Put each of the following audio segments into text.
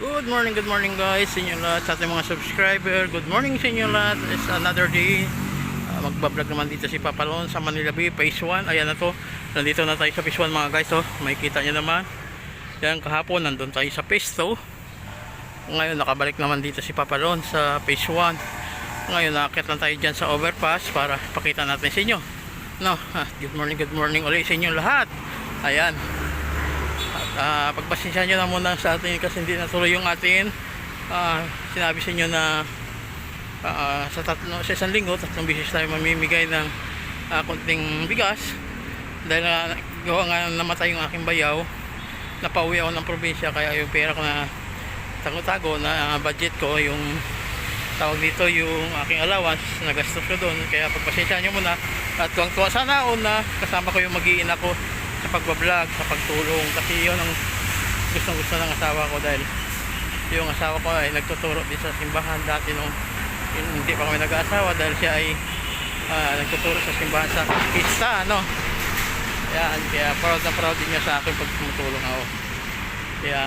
Good morning, good morning guys sa inyo lahat, sa ating mga subscriber. Good morning sa inyo lahat. It's another day. Uh, magbablog naman dito si Papalon sa Manila Bay, Phase 1. Ayan na to. Nandito na tayo sa Phase 1 mga guys. Oh. May kita nyo naman. Yan kahapon, nandun tayo sa Phase 2. Ngayon, nakabalik naman dito si Papalon sa Phase 1. Ngayon, nakakit lang tayo dyan sa overpass para pakita natin sa inyo. No, ah, good morning, good morning ulit sa inyo lahat. Ayan. Ah, pagpasensya nyo na muna sa atin kasi hindi natuloy yung atin. Ah, sinabi sa inyo na ah, sa, tatlo, sa isang linggo tatlong bisis tayo mamimigay ng ah, konting bigas. Dahil nga gawa nga namatay yung aking bayaw napauwi ako ng probinsya kaya yung pera ko na tago-tago na ah, budget ko yung tawag dito yung aking allowance nagastos ko doon kaya pagpasensya nyo muna at tuwang tuwa sana ako na kasama ko yung mag-iina ko sa pagbablog, sa pagtulong. Kasi yun ang gustong gusto ng asawa ko dahil yung asawa ko ay nagtuturo din sa simbahan. Dati nung hindi pa kami nag-aasawa dahil siya ay ah, nagtuturo sa simbahan sa pista ano? Yan, kaya proud na proud din niya sa akin pag tumutulong ako. Kaya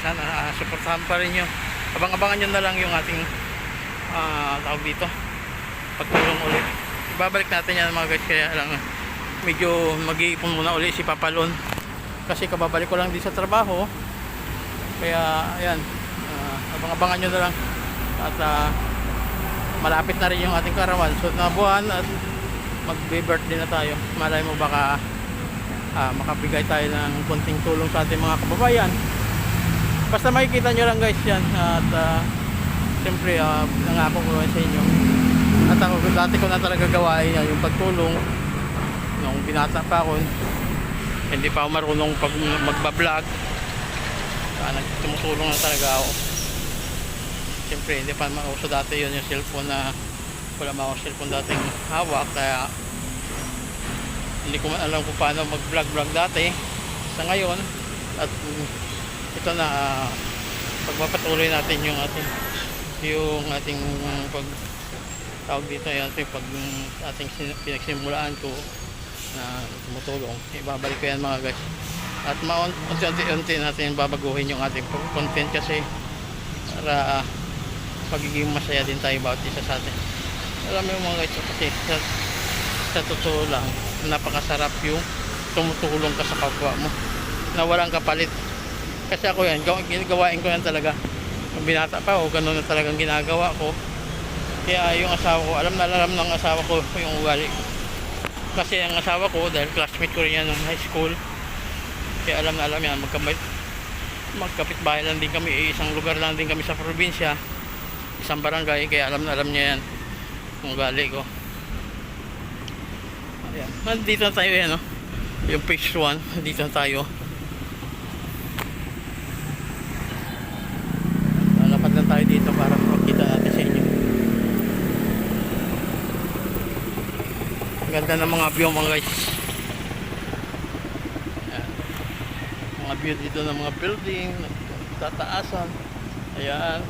sana ah, supportahan pa rin nyo abang-abangan nyo na lang yung ating ah, tawag dito pagtulong ulit. Ibabalik natin yan mga guys kaya lang medyo mag-iipon muna ulit si Papalon kasi kababalik ko lang din sa trabaho. Kaya ayan ah, abang-abangan nyo na lang. At ah, malapit na rin yung ating karawan so na at magbe-birthday na tayo. Malay mo baka ah, makabigay tayo ng konting tulong sa ating mga kababayan. Basta makikita nyo lang guys yan. At uh, siyempre uh, nangako ko sa inyo. At ako dati ko na talaga gawain yan yung pagtulong nung binata pa ako hindi pa ako marunong pag magbablog. Uh, nagtumutulong na talaga ako. Siyempre hindi pa mauso dati yun yung cellphone na wala mga cellphone dating hawak kaya hindi ko alam kung paano mag vlog vlog dati. Sa ngayon at mm, ito na uh, pagpapatuloy natin yung ating yung ating pag tawag dito yung ating pag ating sin- pinagsimulaan ko na tumutulong. Ibabalik ko yan mga guys. At maunti-unti natin babaguhin yung ating content kasi para ah, pagiging masaya din tayo bawat isa sa atin. Alam mo mga guys kasi sa, sa totoo lang napakasarap yung tumutulong ka sa kapwa mo. Na walang kapalit. Kasi ako yan gaw- ginagawain ko yan talaga. Nung binata pa ako ganun na talagang ginagawa ko. Kaya yung asawa ko alam na alam ng asawa ko yung ugali. ko kasi ang asawa ko dahil classmate ko rin yan ng high school. Kaya alam na alam yan magkamit magkapit bahay lang din kami eh, isang lugar lang din kami sa probinsya isang barangay kaya alam na alam niya yan yung ugali ko. Ayan nandito na tayo yan no? yung page 1 nandito na tayo lalapad lang tayo dito para makita natin sa inyo Ganda ng mga view mga guys. Ayan. Mga view dito ng mga building, tataasan. Ayan.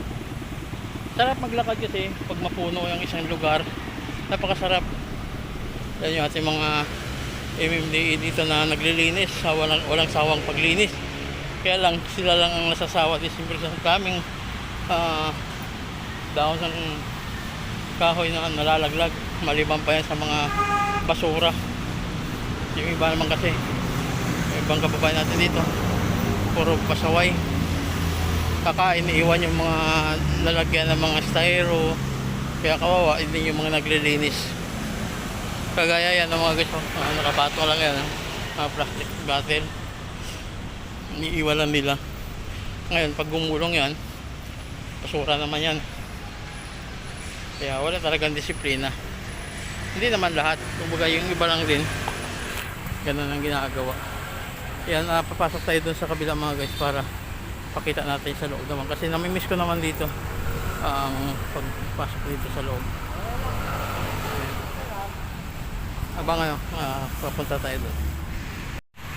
Sarap maglakad kasi pag mapuno yung isang lugar. Napakasarap. Yan yung ating mga MMDA dito na naglilinis. sa Walang, walang sawang paglinis. Kaya lang sila lang ang nasasawa din siyempre sa kaming ah, dahon ng kahoy na nalalaglag maliban pa yan sa mga basura. Yung iba naman kasi yung ibang kababayan natin dito puro pasaway. Kakain iwan yung mga lalagyan ng mga styro. Kaya kawawa hindi yung mga naglilinis. Kagaya yan ng mga gusto. Uh, nakabato lang yan ah. mga plastic bottle. Iniiwan lang nila. Ngayon pag gumulong yan basura naman yan. Kaya wala talagang disiplina hindi naman lahat. Kumbaga yung iba lang din ganun ang ginagawa. Yan uh, papasok tayo dun sa kabila mga guys para pakita natin sa loob naman. Kasi namimiss ko naman dito ang pagpasok dito sa loob. Abang ano uh, papunta tayo doon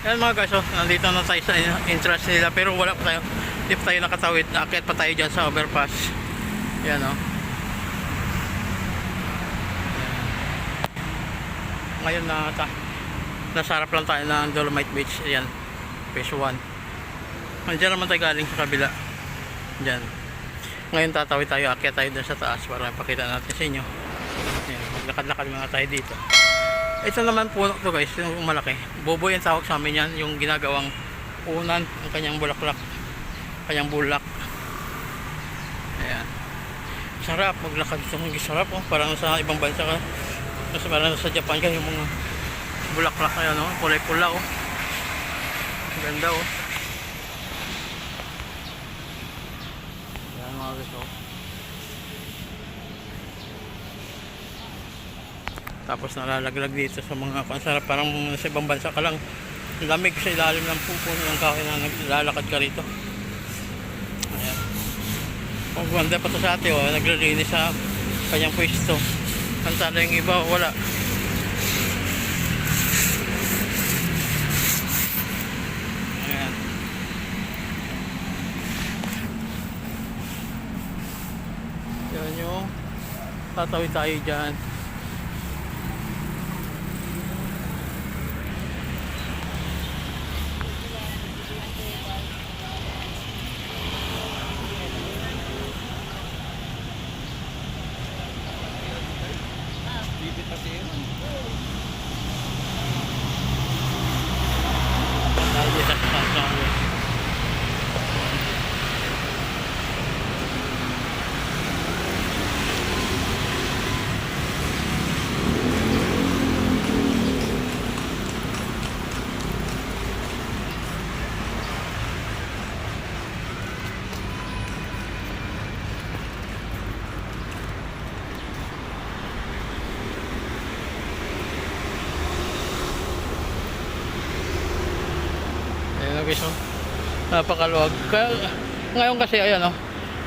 yan mga guys oh, nandito na tayo sa entrance nila pero wala pa tayo. Hindi pa tayo nakatawid. Akit pa tayo dyan sa overpass. Yan oh ngayon na ta nasarap lang tayo ng Dolomite Beach ayan phase 1 nandiyan naman tayo galing sa kabila Diyan. Ngayon tatawid tayo, akyat tayo dun sa taas para pakita natin sa inyo. Ayan, maglakad-lakad mga tayo dito. Ito naman puno to guys, yung malaki. Boboy ang tawag sa amin yan, yung ginagawang unan, ang kanyang bulaklak, kanyang bulak. Ayan. Sarap, maglakad ito, sarap oh. Parang sa ibang bansa ka. Mas parang sa Japan ka, yung mga bulaklak na yan, oh. kulay pula oh. Ganda oh. Ayan mga guys oh. Tapos nalalaglag dito sa mga pansarap parang sa ibang bansa ka lang. Ang lamig sa ilalim ng pupo ng kahoy na naglalakad ka rito. Ayan. Ang ganda pa to sa ate oh, naglilinis sa kanyang pwesto. Kansala yung iba, wala. Ayan. Yan yung tatawid tayo dyan. Tayo dito sa Pampanga. Ayan na guys, oh. Napakaluwag. Kaya, ngayon kasi, ayan, oh.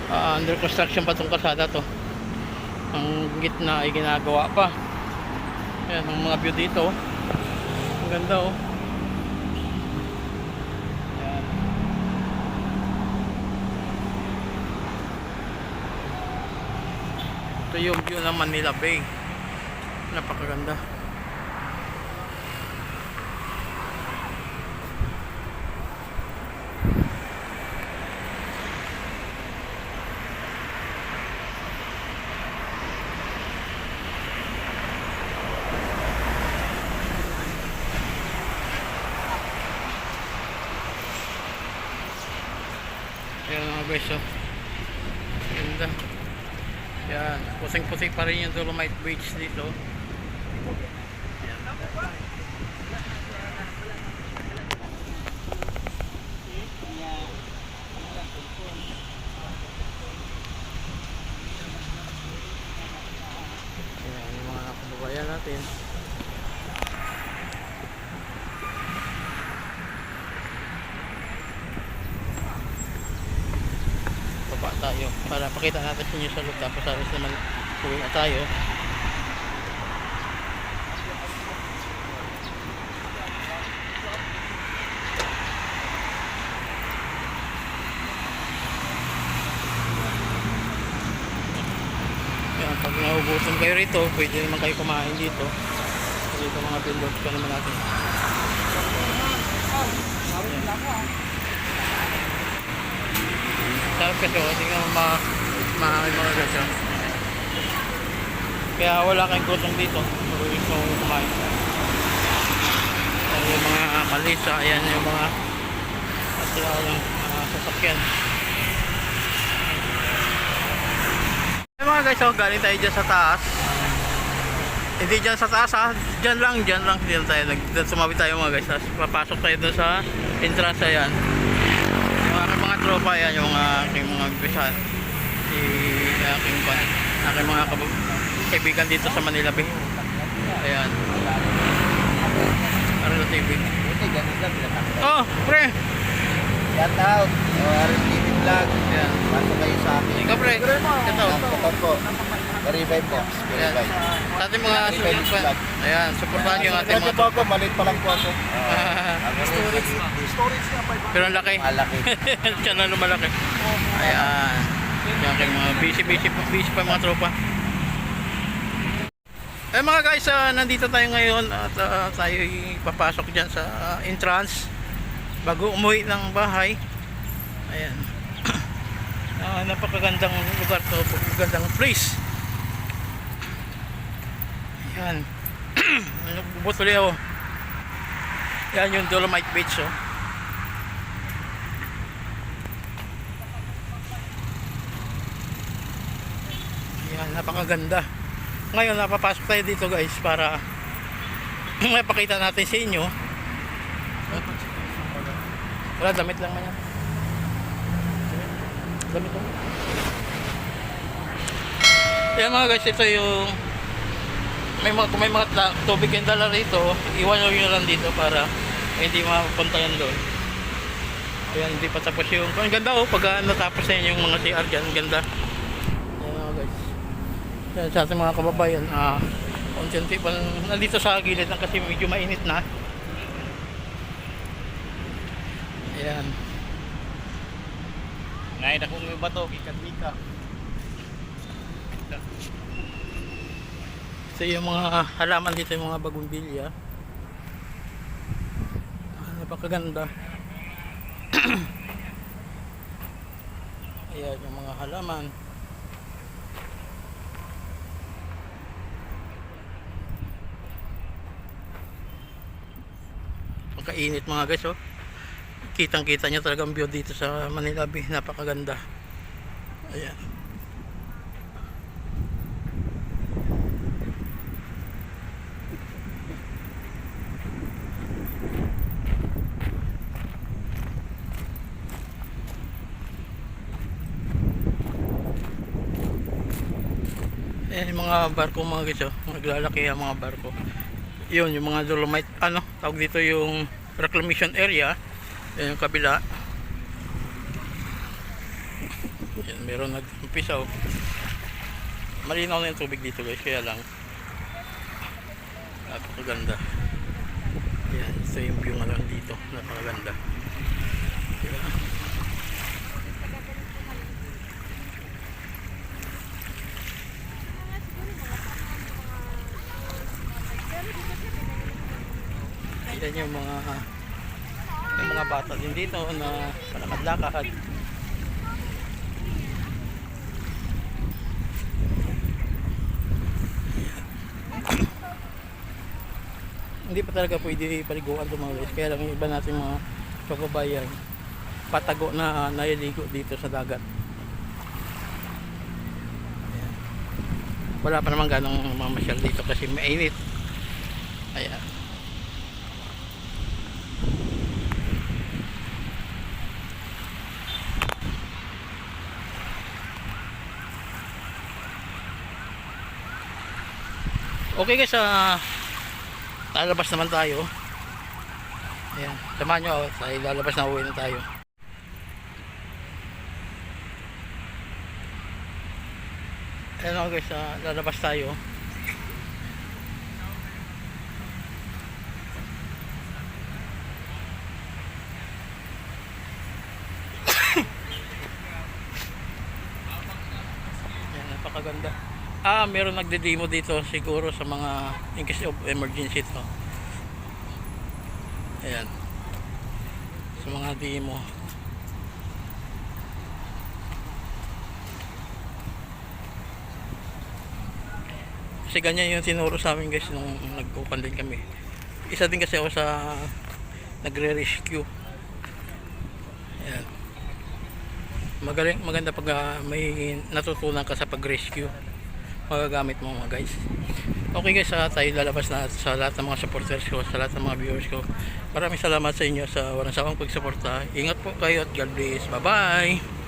ah, under construction pa itong kasada to. Ang gitna ay ginagawa pa. Ayan, ang mga view dito, oh. Ang ganda, oh. Ayan. Ito yung view ng Manila Bay. Napakaganda. Ayan mga guys, oh. Ganda. Yan. Pusing-pusi pa rin yung Dolomite Beach dito. Ayan. Ayan, yung mga kababayan natin. baba tayo para pakita natin sa inyo sa loob. Tapos alis naman uwi na tayo. Yan, pag naubusan kayo rito pwede naman kayo kumain dito. Dito mga billboards pa naman natin Sarap kasi ka ma maaaring mga gasya. Kaya wala kayong gutom dito. Maruling ko kumain. Ayan yung mga kalisa, ayan yung mga at sila ng mga sasakyan. Ayan mga guys, oh, galing tayo dyan sa taas. Hindi dyan sa taas ha, dyan lang, dyan lang, dyan tayo, nag, dyan sumabi tayo mga guys, Tapos papasok tayo dun sa entrance ayan. Tropa yan, yung aking mga bisa, si aking pa, aking mga kaibigan dito sa Manila Bay. Ayan. Arlo TV. Oh, pre! Shout out. O, RTV Vlog. Ayan. Pasok kayo sa akin. Ikaw pre, ito. Ito po. Garibay po. Ayan. Garibay. Sa ating mga support Ayan, supportahan yung ating Medyo mga po ako, maliit pa lang po ako. Ah, Pero ang laki. Malaki. Siya na lumalaki. Ayan. Yan kay mga busy busy pa busy pa mga tropa. Eh mga guys, ah, nandito tayo ngayon at ah, tayo papasok diyan sa ah, entrance bago umuwi ng bahay. Ayan. Ah, napakagandang lugar to, magandang place. Yan. Butuli ako. Yan yung Dolomite Beach oh. Yan, napakaganda. Ngayon, napapasok tayo dito guys para mapakita natin sa inyo. Wala, damit lang man yan. Lang. Yan mga guys, ito yung may mga, kung may mga tubig yung dala rito, iwan nyo lang dito para hindi mapunta yan doon. Ayan, hindi pa tapos yung... Ang ganda oh, pag ah, natapos na yun yung mga CR dyan, ganda. Ayan mga guys. Yan, sa ating mga kababayan, ah, unti-unti pa nandito sa gilid lang kasi medyo mainit na. Ayan. Ngayon akong may bato, ikat-ika. So yung mga halaman dito yung mga bagong bilya. Ah, napakaganda. Ayan yung mga halaman. Pagkainit mga guys oh. Kitang kita nyo talagang view dito sa Manila Bay. Napakaganda. Ayan. Ayan yung mga barko mga guys oh. Naglalaki ang mga barko. Yun yung mga dolomite ano tawag dito yung reclamation area. Yan yung kabila. Yan meron nag-umpisa oh. Malinaw na yung tubig dito guys kaya lang napakaganda. Yan ito yung view nga lang dito. Napakaganda. Diba? Yan yung mga yung mga bata din dito na palakad-lakad. Hindi pa talaga pwede paliguan guys. Kaya lang iba natin mga kababayan patago na naliligo dito sa dagat. Wala pa naman ganong mamasyal dito kasi mainit. Ayan. Okay guys, ah lalabas naman tayo. Ayan, samahan nyo ako. Tayo lalabas na uwi na tayo. Ayan ako guys, ah, lalabas tayo. Ayan, napakaganda. Ah, meron nagde-demo dito siguro sa mga in case of emergency to. Ayan. Sa mga demo. Kasi ganyan yung tinuro sa amin guys nung nagpupan din kami. Isa din kasi ako sa nagre-rescue. Ayan. Magaling, maganda pag ah, may natutunan ka sa pag-rescue magagamit mo mga guys. Okay guys ah, tayo lalabas na sa lahat ng mga supporters ko sa lahat ng mga viewers ko. Maraming salamat sa inyo sa walang sawang pagsuporta. Ingat po kayo at God bless. Bye bye